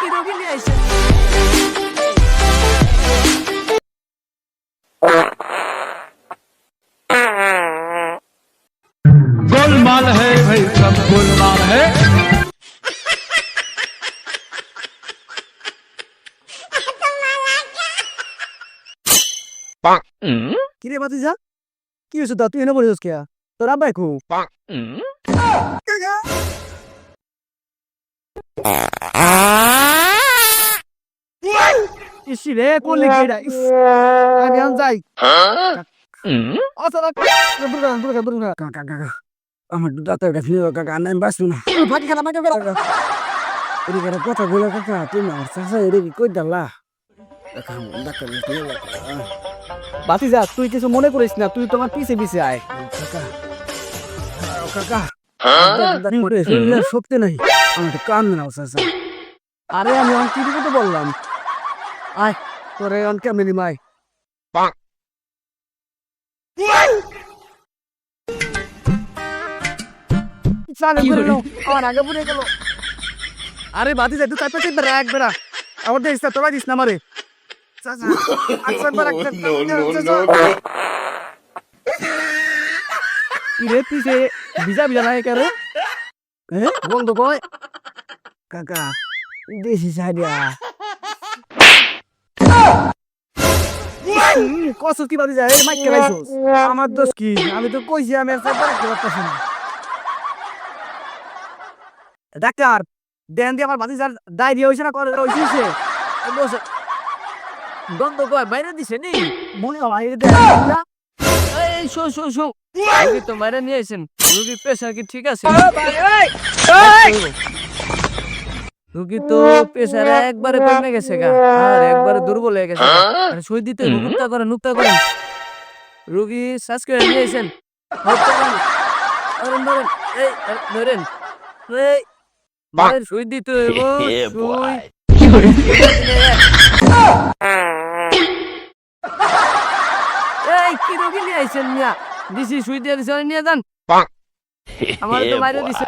কি রোগী নিয়ে আইছে गोलमाल है भाई सब गोलमाल है কি রে বাতিজা কি হয়েছে তা তুই এনে বলিস কে তোর আব্বাই কু ইসি রে করলি কি আমি আন যাই। অসলা দুর্গা দুর্গা দুর্গা কাকা কাকা আমার দাঁতের কাছে কাকা আমি বাঁচবো না। ফাটি খানা ফাটি খানা এদিকে কথা বলে কাকা তুমি আমার চাষা এদিকে কই যাও, কাকা। বাতিজা তুই কিছু মনে করিস না তুই তোমার পিছে পিছে আয়। কাকা কাকা। শক্তি নাই আমার কান নাও চাষা আরে আমি অন কি বললাম? আয় তোরে অন কেমনে নিমাই। চালে করে নাও, আমার আগে পড়ে গেল। আরে বাতি যাই তুই চাপে চাপে রাখ বেড়া। আমার না তোরা দিস না আমারে। চাচা আচ্ছা একবার একটা কি রে পিছে ভিজা ভিজা নাই কেন হ্যাঁ বন্ধ কয় কাকা দেশি সারিয়া কসুস কি বাদি যায়? মাইক কেলাইছস আমার দোষ কি? আমি তো কইছি আমি আর চাপা রাখতে পারতাছি না। ডাক্তার দেন দিয়ে আমার বাদি যার ডায়রিয়া হইছে না করে হইছে বসে। গন্ধ কয় বাইরে দিছে নি? মনে হয় এই শো শো শো। রুগী তো বাইরে নিয়ে আইছেন। রুগীর প্রেশার কি ঠিক আছে? রুগী তো প্রেশার একবারে কমে গেছে গা। আর একবারে দুর্বল হয়ে গেছে। আরে সই দিতে নুক্তা করেন নুক্তা করেন। রুগী শ্বাস করে নিয়ে আইছেন হত্যা ধরেন ধরেন এই ধরেন এই ধরেন সুই দিতে হইব এই কি রোগী নিয়ে আইছেন মিয়া? দিছি সুই দিয়ে দিছে নিয়ে যান। আমার তো মাইরে দিছে।